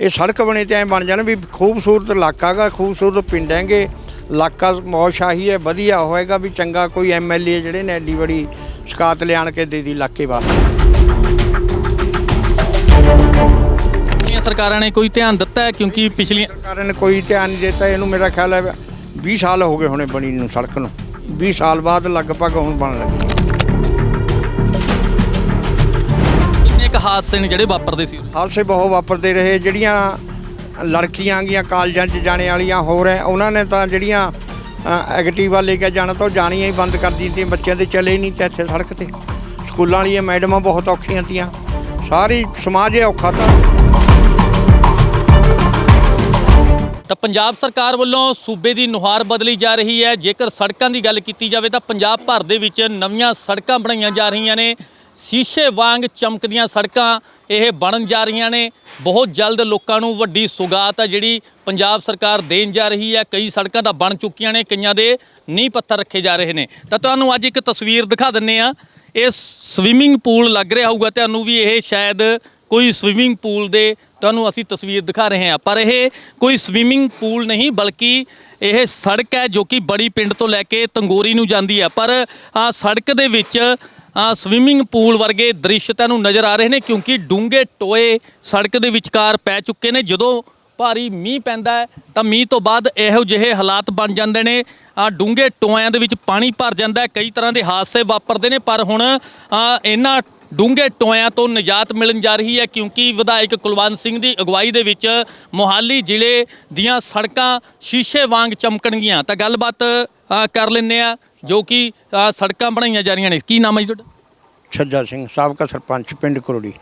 ਇਹ ਸੜਕ ਬਣੇ ਤੇ ਐ ਬਣ ਜਾਣ ਵੀ ਖੂਬਸੂਰਤ ਇਲਾਕਾ ਗਾ ਖੂਬਸੂਰਤ ਪਿੰਡ ਹੈਗੇ। ਇਲਾਕਾ ਮੌਸ਼ਾਹੀ ਹੈ ਵਧੀਆ ਹੋਏਗਾ ਵੀ ਚੰਗਾ ਕੋਈ ਐਮਐਲਏ ਜਿਹੜੇ ਨੇ ਐਡੀ ਬੜੀ ਸ਼ਿਕਾਇਤ ਲਿਆਣ ਕੇ ਦੇ ਦੀ ਇਲਾਕੇ ਵਾਸਤੇ। ਸਰਕਾਰਾਂ ਨੇ ਕੋਈ ਧਿਆਨ ਦਿੱਤਾ ਹੈ? ਕਿਉਂਕਿ ਪਿਛਲੀਆਂ ਸਰਕਾਰ ਨੇ ਕੋਈ ਧਿਆਨ ਨਹੀਂ ਦਿੱਤਾ ਇਹਨੂੰ ਮੇਰਾ ਖਿਆਲ ਹੈ 20 ਸਾਲ ਹੋ ਗਏ ਹੋਣੇ ਬਣੀ ਨੂੰ ਸੜਕ ਨੂੰ। 20 ਸਾਲ ਬਾਅਦ ਲਗਭਗ ਹੁਣ ਬਣ ਲੱਗੀ। ਹਾਦਸੇ ਨੇ ਜਿਹੜੇ ਵਾਪਰਦੇ ਸੀ? ਹਾਦਸੇ ਬਹੁਤ ਵਾਪਰਦੇ ਰਹੇ ਜਿਹੜੀਆਂ ਲੜਕੀਆਂ ਗੀਆਂ ਕਾਲਜਾਂ 'ਚ ਜਾਣੇ ਵਾਲੀਆਂ ਹੋਰ ਐ ਉਹਨਾਂ ਨੇ ਤਾਂ ਜਿਹੜੀਆਂ ਐਕਟਿਵਾ ਲੈ ਕੇ ਜਾਣਾ ਤਾਂ ਜਾਣੀਆਂ ਹੀ ਬੰਦ ਕਰ ਦਿੱਤੀਆਂ ਬੱਚਿਆਂ ਦੇ ਚਲੇ ਹੀ ਨਹੀਂ ਤੇ ਇੱਥੇ ਸੜਕ ਤੇ। ਸਕੂਲਾਂ ਵਾਲੀਆਂ ਮੈਡਮਾਂ ਬਹੁਤ ਔਖੀਆਂ ਤੀਆਂ ਸਾਰੀ ਸਮਾਜ ਹੀ ਔਖਾ ਤਾਂ। ਤਾਂ ਪੰਜਾਬ ਸਰਕਾਰ ਵੱਲੋਂ ਸੂਬੇ ਦੀ ਨੁਹਾਰ ਬਦਲੀ ਜਾ ਰਹੀ ਹੈ ਜੇਕਰ ਸੜਕਾਂ ਦੀ ਗੱਲ ਕੀਤੀ ਜਾਵੇ ਤਾਂ ਪੰਜਾਬ ਭਰ ਦੇ ਵਿੱਚ ਨਵੀਆਂ ਸੜਕਾਂ ਬਣਾਈਆਂ ਜਾ ਰਹੀਆਂ ਨੇ। ਸ਼ੀਸ਼ੇ ਵਾਂਗ ਚਮਕਦੀਆਂ ਸੜਕਾਂ ਇਹ ਬਣਨ ਜਾ ਰਹੀਆਂ ਨੇ। ਬਹੁਤ ਜਲਦ ਲੋਕਾਂ ਨੂੰ ਵੱਡੀ ਸੁਗਾਤ ਹੈ ਜਿਹੜੀ ਪੰਜਾਬ ਸਰਕਾਰ ਦੇਣ ਜਾ ਰਹੀ ਹੈ। ਕਈ ਸੜਕਾਂ ਤਾਂ ਬਣ ਚੁੱਕੀਆਂ ਨੇ, ਕਈਆਂ ਦੇ ਨੀਂਹ ਪੱਥਰ ਰੱਖੇ ਜਾ ਰਹੇ ਨੇ। ਤਾਂ ਤੁਹਾਨੂੰ ਅੱਜ ਇੱਕ ਤਸਵੀਰ ਦਿਖਾ ਦਿੰਨੇ ਆ। ਇਹ ਸਵਿਮਿੰਗ ਪੂਲ ਲੱਗ ਰਿਹਾ ਹੋਊਗਾ। ਤੁਹਾਨੂੰ ਵੀ ਇਹ ਸ਼ਾਇਦ ਕੋਈ ਸਵਿਮਿੰਗ ਪੂਲ ਦੇ ਤੁਹਾਨੂੰ ਅਸੀਂ ਤਸਵੀਰ ਦਿਖਾ ਰਹੇ ਹਾਂ। ਪਰ ਇਹ ਕੋਈ ਸਵਿਮਿੰਗ ਪੂਲ ਨਹੀਂ, ਬਲਕਿ ਇਹ ਸੜਕ ਹੈ ਜੋ ਕਿ ਬੜੀ ਪਿੰਡ ਤੋਂ ਲੈ ਕੇ ਤੰਗੋਰੀ ਨੂੰ ਜਾਂਦੀ ਹੈ। ਪਰ ਆ ਸੜਕ ਦੇ ਵਿੱਚ ਸਵਿਮਿੰਗ ਪੂਲ ਵਰਗੇ ਦ੍ਰਿਸ਼ ਤੁਹਾਨੂੰ ਨਜ਼ਰ ਆ ਰਹੇ ਨੇ ਕਿਉਂਕਿ ਡੂੰਘੇ ਟੋਏ ਸੜਕ ਦੇ ਵਿਚਕਾਰ ਪੈ ਚੁੱਕੇ ਨੇ। ਜਦੋਂ ਭਾਰੀ ਮੀਂਹ ਪੈਂਦਾ ਤਾਂ ਮੀਂਹ ਤੋਂ ਬਾਅਦ ਇਹੋ ਜਿਹੇ ਹਾਲਾਤ ਬਣ ਜਾਂਦੇ ਨੇ। ਆ ਡੂੰਘੇ ਟੋਇਆਂ ਦੇ ਵਿੱਚ ਪਾਣੀ ਭਰ ਜਾਂਦਾ ਕਈ ਤਰ੍ਹਾਂ ਦੇ ਹਾਦਸੇ ਵਾਪਰਦੇ ਨੇ, ਪਰ ਹੁਣ ਇਹਨਾਂ ਡੂੰਘੇ ਟੋਇਆਂ ਤੋਂ ਨਿਜਾਤ ਮਿਲਣ ਜਾ ਰਹੀ ਹੈ ਕਿਉਂਕਿ ਵਿਧਾਇਕ ਕੁਲਵੰਤ ਸਿੰਘ ਦੀ ਅਗਵਾਈ ਦੇ ਵਿੱਚ ਮੋਹਾਲੀ ਜ਼ਿਲ੍ਹੇ ਦੀਆਂ ਸੜਕਾਂ ਸ਼ੀਸ਼ੇ ਵਾਂਗ ਚਮਕਣਗੀਆਂ। ਤਾਂ ਗੱਲਬਾਤ ਕਰ ਲੈਂਦੇ ਆ ਜੋ ਕਿ ਸੜਕਾਂ ਬਣਾਈਆਂ ਜਾ ਰਹੀਆਂ ਨੇ। ਕੀ ਨਾਮ ਹੈ ਜੀ ਤੁਹਾਡਾ? ਛੱਜਾ ਸਿੰਘ ਸਾਬਕਾ ਸਰਪੰਚ ਪਿੰਡ ਕਰੋੜੀ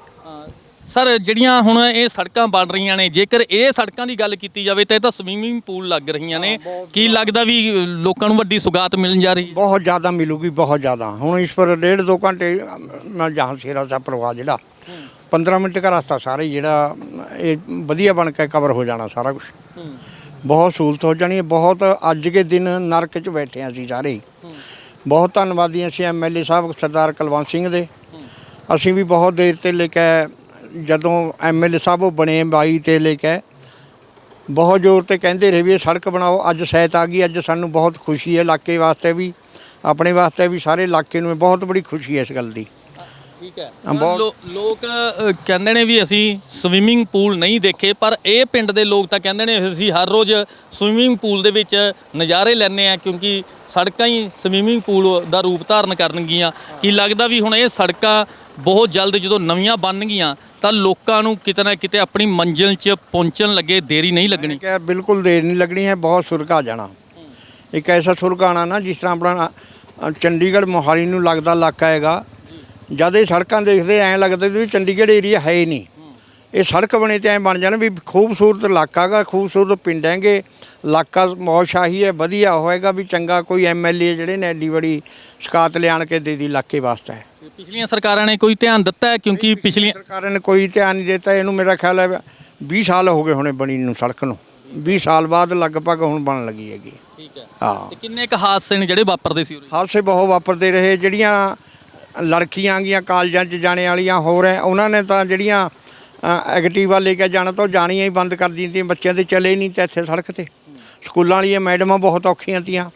ਸਰ ਜਿਹੜੀਆਂ ਹੁਣ ਇਹ ਸੜਕਾਂ ਬਣ ਰਹੀਆਂ ਨੇ ਜੇਕਰ ਇਹ ਸੜਕਾਂ ਦੀ ਗੱਲ ਕੀਤੀ ਜਾਵੇ ਤਾਂ ਇਹ ਤਾਂ ਸਵੀਮਿੰਗ ਪੂਲ ਲੱਗ ਰਹੀਆਂ ਨੇ। ਕੀ ਲੱਗਦਾ ਵੀ ਲੋਕਾਂ ਨੂੰ ਵੱਡੀ ਸੁਗਾਤ ਮਿਲਣ ਜਾ ਰਹੀ ਹੈ? ਬਹੁਤ ਜ਼ਿਆਦਾ ਮਿਲੂਗੀ ਬਹੁਤ ਜ਼ਿਆਦਾ। ਹੁਣ ਇਸ ਪਰ ਡੇਢ ਦੋ ਘੰਟੇ ਮੈਂ ਜਹਾਂ ਸੇਰਾ ਸਾਹਿਬ ਪਰਵਾਹ ਜਿਹੜਾ 15 ਮਿੰਟ ਦਾ ਰਸਤਾ ਸਾਰਾ ਜਿਹੜਾ ਇਹ ਵਧੀਆ ਬਣ ਕੇ ਕਵਰ ਹੋ ਜਾਣਾ ਸਾਰਾ ਕੁਝ ਬਹੁਤ ਸਹੂਲਤ ਹੋ ਜਾਣੀ ਹੈ। ਬਹੁਤ ਅੱਜ ਕੇ ਦਿਨ ਨਰਕ 'ਚ ਬੈਠੇ ਹਾਂ ਅਸੀਂ ਸਾਰੇ। ਹੀ। ਬਹੁਤ ਧੰਨਵਾਦੀ ਅਸੀਂ ਐਮਐਲਏ ਸਾਹਿਬ ਸਰਦਾਰ ਕੁਲਵੰਤ ਸਿੰਘ ਦੇ। ਅਸੀਂ ਵੀ ਬਹੁਤ ਦੇਰ ਤੇ ਲੈ ਕੇ ਜਦੋਂ ਐਮਐਲਏ ਸਾਹਿਬ ਉਹ ਬਣੇ 22 ਤੇ ਲੈ ਕੇ ਬਹੁਤ ਜ਼ੋਰ ਤੇ ਕਹਿੰਦੇ ਰਹੇ ਵੀ ਇਹ ਸੜਕ ਬਣਾਓ, ਅੱਜ ਸਹਿਤ ਆ ਗਈ, ਅੱਜ ਸਾਨੂੰ ਬਹੁਤ ਖੁਸ਼ੀ ਹੈ। ਇਲਾਕੇ ਵਾਸਤੇ ਵੀ, ਆਪਣੇ ਵਾਸਤੇ ਵੀ ਸਾਰੇ ਇਲਾਕੇ ਨੂੰ ਬਹੁਤ ਬੜੀ ਖੁਸ਼ੀ ਹੈ ਇਸ ਗੱਲ ਦੀ। ਠੀਕ ਹੈ। ਬਹੁਤ- ਲੋ- ਲੋਕ ਅ, ਕਹਿੰਦੇ ਨੇ ਵੀ ਅਸੀਂ ਸਵਿਮਿੰਗ ਪੂਲ ਨਹੀਂ ਦੇਖੇ ਪਰ ਇਹ ਪਿੰਡ ਦੇ ਲੋਕ ਤਾਂ ਕਹਿੰਦੇ ਨੇ ਅਸੀਂ ਹਰ ਰੋਜ਼ ਸਵਿਮਿੰਗ ਪੂਲ ਦੇ ਵਿੱਚ ਨਜ਼ਾਰੇ ਲੈਂਦੇ ਆ ਕਿਉਂਕਿ ਸੜਕਾਂ ਹੀ ਸਵਿਮਿੰਗ ਪੂਲ ਦਾ ਰੂਪ ਧਾਰਨ ਕਰਨਗੀਆਂ। ਕੀ ਲੱਗਦਾ ਵੀ ਹੁਣ ਇਹ ਸੜਕਾਂ ਬਹੁਤ ਜਲਦ ਜਦੋਂ ਨਵੀਆਂ ਬਣਨਗੀਆਂ ਤਾਂ ਲੋਕਾਂ ਨੂੰ ਕਿਤੇ ਨਾ ਕਿਤੇ ਆਪਣੀ ਮੰਜ਼ਿਲ 'ਚ ਪਹੁੰਚਣ ਲੱਗੇ ਦੇਰੀ ਨਹੀਂ ਲੱਗਣੀ? ਬਿਲਕੁਲ ਦੇਰ ਨਹੀਂ ਲੱਗਣੀ ਹੈ ਬਹੁਤ ਸੁਰਗ ਆ ਜਾਣਾ। ਇੱਕ ਐਸਾ ਆਣਾ ਨਾ ਜਿਸ ਤਰ੍ਹਾਂ ਆਪਣਾ ਚੰਡੀਗੜ੍ਹ ਮੋਹਾਲੀ ਨੂੰ ਲੱਗਦਾ ਇਲਾਕਾ ਹੈਗਾ ਜਦ ਇਹ ਸੜਕਾਂ ਦੇਖਦੇ ਐਂ ਲੱਗਦਾ ਵੀ ਚੰਡੀਗੜ੍ਹ ਏਰੀਆ ਹੈ ਹੀ ਨਹੀਂ। ਇਹ ਸੜਕ ਬਣੇ ਤੇ ਐਂ ਬਣ ਜਾਣ ਵੀ ਖੂਬਸੂਰਤ ਇਲਾਕਾ ਗਾ ਖੂਬਸੂਰਤ ਪਿੰਡ ਹੈਗੇ ਇਲਾਕਾ ਮੌਸ਼ਾਹੀ ਹੈ ਵਧੀਆ ਹੋਏਗਾ ਵੀ ਚੰਗਾ ਕੋਈ ਐਮਐਲਏ ਜਿਹੜੇ ਨੇ ਐਡੀ ਬੜੀ ਸ਼ਿਕਾਇਤ ਲਿਆਣ ਕੇ ਦੇ ਦੀ ਇਲਾਕੇ ਵਾਸਤੇ। ਪਿਛਲੀਆਂ ਸਰਕਾਰਾਂ ਨੇ ਕੋਈ ਧਿਆਨ ਦਿੱਤਾ ਹੈ? ਕਿਉਂਕਿ ਪਿਛਲੀਆਂ ਸਰਕਾਰ ਨੇ ਕੋਈ ਧਿਆਨ ਨਹੀਂ ਦਿੱਤਾ ਇਹਨੂੰ ਮੇਰਾ ਖਿਆਲ ਹੈ 20 ਸਾਲ ਹੋ ਗਏ ਹੋਣੇ ਬਣੀ ਨੂੰ ਸੜਕ ਨੂੰ। 20 ਸਾਲ ਬਾਅਦ ਲਗਭਗ ਹੁਣ ਬਣਨ ਲੱਗੀ ਹੈਗੀ। ਠੀਕ ਹੈ। ਹਾਂ। ਤੇ ਕਿੰਨੇ ਕੁ ਹਾਦਸੇ ਨੇ ਜਿਹੜੇ ਵਾਪਰਦੇ ਸੀ ਉਰੇ? ਹਾਦਸੇ ਬਹੁਤ ਵਾਪਰਦੇ ਰਹੇ ਜਿਹੜੀਆਂ ਲੜਕੀਆਂ ਗੀਆਂ ਕਾਲਜਾਂ 'ਚ ਜਾਣੇ ਵਾਲੀਆਂ ਹੋਰ ਐ ਉਹਨਾਂ ਨੇ ਤਾਂ ਜਿਹੜੀਆਂ ਐਕਟਿਵਾ ਲੈ ਕੇ ਜਾਣਾ ਤਾਂ ਜਾਣੀਆਂ ਹੀ ਬੰਦ ਕਰ ਦਿੱਤੀਆਂ ਬੱਚਿਆਂ ਦੇ ਚਲੇ ਨਹੀਂ ਤੇ ਇੱਥੇ ਸੜਕ ਤੇ। ਸਕੂਲਾਂ ਵਾਲੀਆਂ ਮੈਡਮਾਂ ਬਹੁਤ ਔਖੀਆਂ ਤੀਆਂ।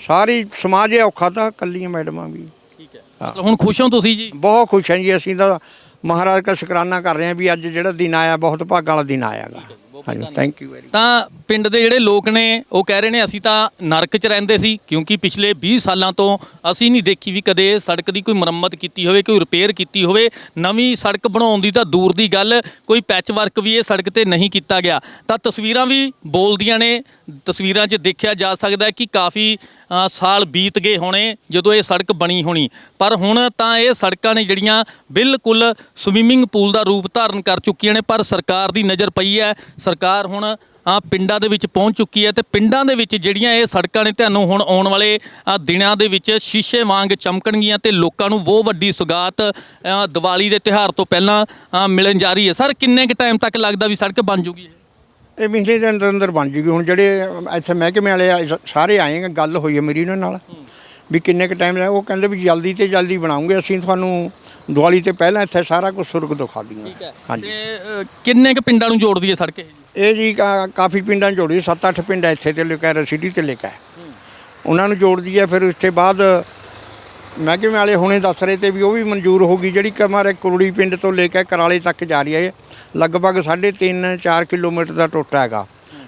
ਸਾਰੀ ਸਮਾਜ ਹੀ ਔਖਾ ਤਾਂ ਕੱਲੀਆਂ ਮੈਡਮਾਂ ਵੀ। ਠੀਕ ਹੈ। ਹੁਣ ਖੁਸ਼ ਹੋ ਤੁਸੀਂ ਜੀ? ਬਹੁਤ ਖੁਸ਼ ਹਾਂ ਜੀ ਅਸੀਂ ਤਾਂ ਮਹਾਰਾਜ ਦਾ ਸ਼ੁਕਰਾਨਾ ਕਰ ਰਹੇ ਹਾਂ ਵੀ ਅੱਜ ਜਿਹੜਾ ਦਿਨ ਆਇਆ ਬਹੁਤ ਭਾਗਾਂ ਵਾਲਾ ਦਿਨ ਆਇਆਗਾ ਹਾਂਜੀ ਥੈਂਕ ਯੂ ਵੈਰੀ ਤਾਂ ਪਿੰਡ ਦੇ ਜਿਹੜੇ ਲੋਕ ਨੇ ਉਹ ਕਹਿ ਰਹੇ ਨੇ ਅਸੀਂ ਤਾਂ ਨਰਕ 'ਚ ਰਹਿੰਦੇ ਸੀ ਕਿਉਂਕਿ ਪਿਛਲੇ 20 ਸਾਲਾਂ ਤੋਂ ਅਸੀਂ ਨਹੀਂ ਦੇਖੀ ਵੀ ਕਦੇ ਸੜਕ ਦੀ ਕੋਈ ਮੁਰੰਮਤ ਕੀਤੀ ਹੋਵੇ ਕੋਈ ਰਿਪੇਅਰ ਕੀਤੀ ਹੋਵੇ। ਨਵੀਂ ਸੜਕ ਬਣਾਉਣ ਦੀ ਤਾਂ ਦੂਰ ਦੀ ਗੱਲ ਕੋਈ ਪੈਚ ਵਰਕ ਵੀ ਇਹ ਸੜਕ ਤੇ ਨਹੀਂ ਕੀਤਾ ਗਿਆ। ਤਾਂ ਤਸਵੀਰਾਂ ਵੀ ਬੋਲਦੀਆਂ ਨੇ ਤਸਵੀਰਾਂ 'ਚ ਦੇਖਿਆ ਜਾ ਸਕਦਾ ਹੈ ਕਿ ਕਾਫੀ ਅ, ਸਾਲ ਬੀਤ ਗਏ ਹੋਣੇ ਜਦੋਂ ਇਹ ਸੜਕ ਬਣੀ ਹੋਣੀ। ਪਰ ਹੁਣ ਤਾਂ ਇਹ ਸੜਕਾਂ ਨੇ ਜਿਹੜੀਆਂ ਬਿਲਕੁਲ ਸਵਿਮਿੰਗ ਪੂਲ ਦਾ ਰੂਪ ਧਾਰਨ ਕਰ ਚੁੱਕੀਆਂ ਨੇ ਪਰ ਸਰਕਾਰ ਦੀ ਨਜ਼ਰ ਪਈ ਹੈ ਸਰਕਾਰ ਹੁਣ ਆ ਪਿੰਡਾਂ ਦੇ ਵਿੱਚ ਪਹੁੰਚ ਚੁੱਕੀ ਹੈ ਤੇ ਪਿੰਡਾਂ ਦੇ ਵਿੱਚ ਜਿਹੜੀਆਂ ਇਹ ਸੜਕਾਂ ਨੇ ਤੁਹਾਨੂੰ ਹੁਣ ਆਉਣ ਵਾਲੇ ਦਿਨਾਂ ਦੇ ਵਿੱਚ ਸ਼ੀਸ਼ੇ ਵਾਂਗ ਚਮਕਣਗੀਆਂ ਤੇ ਲੋਕਾਂ ਨੂੰ ਬਹੁਤ ਵੱਡੀ ਸੁਗਾਤ ਦੀਵਾਲੀ ਦੇ ਤਿਉਹਾਰ ਤੋਂ ਪਹਿਲਾਂ ਮਿਲਣ ਜਾ ਰਹੀ ਹੈ ਸਰ ਕਿੰਨੇ ਕੁ ਟਾਈਮ ਤੱਕ ਲੱਗਦਾ ਵੀ ਸੜਕ ਬਣ ਜੂਗੀ ਇਹ? ਇਹ ਮਹੀਨੇ ਦੇ ਅੰਦਰ ਅੰਦਰ ਬਣ ਜੂਗੀ ਹੁਣ ਜਿਹੜੇ ਇੱਥੇ ਮਹਿਕਮੇ ਵਾਲੇ ਆ, ਸਾਰੇ ਆਏ ਆ ਗੱਲ ਹੋਈ ਹੈ ਮੇਰੀ ਉਹਨਾਂ ਨਾਲ ਵੀ ਕਿੰਨੇ ਕੁ ਟਾਈਮ ਉਹ ਕਹਿੰਦੇ ਵੀ ਜਲਦੀ ਤੇ ਜਲਦੀ ਬਣਾਉਂਗੇ ਅਸੀਂ ਤੁਹਾਨੂੰ ਦੀਵਾਲੀ ਤੇ ਪਹਿਲਾਂ ਇੱਥੇ ਸਾਰਾ ਕੁਝ ਸੁਰਗ ਦਿਖਾ ਠੀਕ ਹੈ। ਹਾਂਜੀ। ਤੇ ਅ, ਕਿੰਨੇ ਕੁ ਪਿੰਡਾਂ ਨੂੰ ਜੋੜਦੀ ਹੈ ਸੜਕ ਇਹ? ਇਹ ਜੀ ਕਾ- ਕਾਫੀ ਪਿੰਡਾਂ 'ਚ ਜੋੜੀ 7-8 ਪਿੰਡ ਆ ਇੱਥੇ ਤੇ ਲਿਕਾ ਸਿਟੀ ਤੇ ਲਿਕਾ ਉਹਨਾਂ ਨੂੰ ਜੋੜਦੀ ਹੈ ਫਿਰ ਉਸ ਤੋਂ ਬਾਅਦ ਮਹਿਕਮੇ ਵਾਲੇ ਹੁਣੇ ਦੱਸ ਰਹੇ ਤੇ ਵੀ ਉਹ ਵੀ ਮਨਜ਼ੂਰ ਹੋ ਗਈ ਜਿਹੜੀ ਕਮਾਰੇ ਕੁਰੜੀ ਪਿੰਡ ਤੋਂ ਲੈ ਕੇ ਕਰਾਲੇ ਤੱਕ ਜਾ ਰਹੀ ਹੈ। ਲਗਭਗ 3.5 4 ਕਿਲੋਮੀਟਰ ਦਾ ਟੋਟਾ ਹੈਗਾ।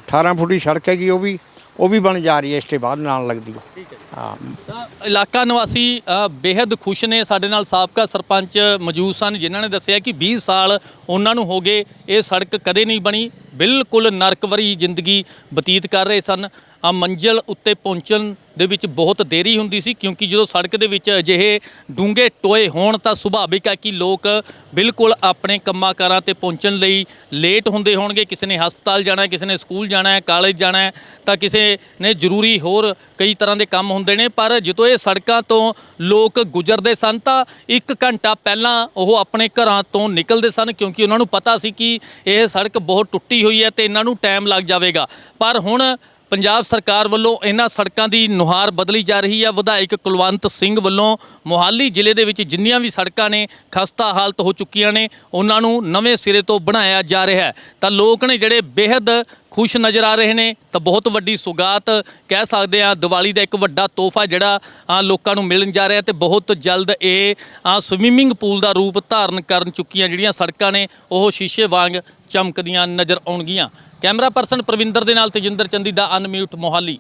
18 ਫੁੱਟੀ ਸੜਕ ਹੈਗੀ ਉਹ ਵੀ। ਉਹ ਵੀ ਬਣ ਜਾ ਰਹੀ ਹੈ ਇਸ ਤੋਂ ਬਾਅਦ ਨਾਲ ਲੱਗਦੀ ਹੈ। ਠੀਕ ਹੈ ਹਾਂ। ਤਾਂ ਇਲਾਕਾ ਨਿਵਾਸੀ ਅ, ਬੇहद ਖੁਸ਼ ਨੇ ਸਾਡੇ ਨਾਲ ਸਾਬਕਾ ਸਰਪੰਚ ਮੌਜੂਦ ਸਨ ਜਿਨ੍ਹਾਂ ਨੇ ਦੱਸਿਆ ਕਿ 20 ਸਾਲ ਉਹਨਾਂ ਨੂੰ ਹੋ ਗਏ ਇਹ ਸੜਕ ਕਦੇ ਨਹੀਂ ਬਣੀ ਬਿਲਕੁਲ ਨਰਕ ਭਰੀ ਜ਼ਿੰਦਗੀ ਬਤੀਤ ਕਰ ਰਹੇ ਸਨ। ਆ ਮੰਜ਼ਲ ਉੱਤੇ ਪਹੁੰਚਣ ਦੇ ਵਿੱਚ ਬਹੁਤ ਦੇਰੀ ਹੁੰਦੀ ਸੀ, ਕਿਉਂਕਿ ਜਦੋਂ ਸੜਕ ਦੇ ਵਿੱਚ ਅਜਿਹੇ ਡੂੰਘੇ ਟੋਏ ਹੋਣ ਤਾਂ ਸੁਭਾਵਿਕ ਹੈ ਕਿ ਲੋਕ ਬਿਲਕੁਲ ਆਪਣੇ ਕੰਮਾਂ ਕਾਰਾਂ ਤੇ ਪਹੁੰਚਣ ਲਈ ਲੇਟ ਹੁੰਦੇ ਹੋਣਗੇ। ਕਿਸੇ ਨੇ ਹਸਪਤਾਲ ਜਾਣਾ ਕਿਸੇ ਨੇ ਸਕੂਲ ਜਾਣਾ ਹੈ, ਕਾਲਜ ਜਾਣਾ ਹੈ, ਤਾਂ ਕਿਸੇ ਨੇ ਜ਼ਰੂਰੀ ਹੋਰ ਕਈ ਤਰ੍ਹਾਂ ਦੇ ਕੰਮ ਹੁੰਦੇ ਨੇ। ਪਰ ਜਦੋਂ ਇਹ ਸੜਕਾਂ ਤੋਂ ਲੋਕ ਗੁਜ਼ਰਦੇ ਸਨ, ਤਾਂ 1 ਘੰਟਾ ਪਹਿਲਾਂ ਉਹ ਆਪਣੇ ਘਰਾਂ ਤੋਂ ਨਿਕਲਦੇ ਸਨ, ਕਿਉਂਕਿ ਉਹਨਾਂ ਨੂੰ ਪਤਾ ਸੀ ਕਿ ਇਹ ਸੜਕ ਬਹੁਤ ਟੁੱਟੀ ਹੋਈ ਹੈ ਤੇ ਇਹਨਾਂ ਨੂੰ ਟਾਈਮ ਲੱਗ ਜਾਵੇਗਾ। ਪਰ ਹੁਣ ਪੰਜਾਬ ਸਰਕਾਰ ਵੱਲੋਂ ਇਹਨਾਂ ਸੜਕਾਂ ਦੀ ਨੁਹਾਰ ਬਦਲੀ ਜਾ ਰਹੀ ਹੈ ਵਿਧਾਇਕ ਕੁਲਵੰਤ ਸਿੰਘ ਵੱਲੋਂ ਮੋਹਾਲੀ ਜ਼ਿਲ੍ਹੇ ਦੇ ਵਿੱਚ ਜਿੰਨੀਆਂ ਵੀ ਸੜਕਾਂ ਨੇ, ਖਸਤਾ ਹਾਲਤ ਹੋ ਚੁੱਕੀਆਂ ਨੇ, ਉਹਨਾਂ ਨੂੰ ਨਵੇਂ ਸਿਰੇ ਤੋਂ ਬਣਾਇਆ ਜਾ ਰਿਹਾ ਹੈ। ਤਾਂ ਲੋਕ ਨੇ ਜਿਹੜੇ ਬੇहद ਖੁਸ਼ ਨਜ਼ਰ ਆ ਰਹੇ ਨੇ, ਤਾਂ ਬਹੁਤ ਵੱਡੀ ਸੁਗਾਤ ਕਹਿ ਸਕਦੇ ਆ। ਦੀਵਾਲੀ ਦਾ ਇੱਕ ਵੱਡਾ ਤੋਹਫਾ ਜਿਹੜਾ ਲੋਕਾਂ ਨੂੰ ਮਿਲਣ ਜਾ ਰਿਹਾ ਤੇ ਬਹੁਤ ਜਲਦ ਇਹ ਸਵੀਮਿੰਗ ਪੂਲ ਦਾ ਰੂਪ ਧਾਰਨ ਕਰਨ ਚੁੱਕੀਆਂ ਜਿਹੜੀਆਂ ਸੜਕਾਂ ਨੇ, ਉਹ ਸ਼ੀਸ਼ੇ ਵਾਂਗ ਚਮਕਦੀਆਂ ਨਜ਼ਰ ਆਉਣਗੀਆਂ। ਕੈਮਰਾ ਪਰਸਨ ਪ੍ਰਵਿੰਦਰ ਦੇ ਨਾਲ ਤੇਜਿੰਦਰ ਚੰਦੀ ਦਾ ਅਨਮਿਊਟ ਮੋਹਾਲੀ।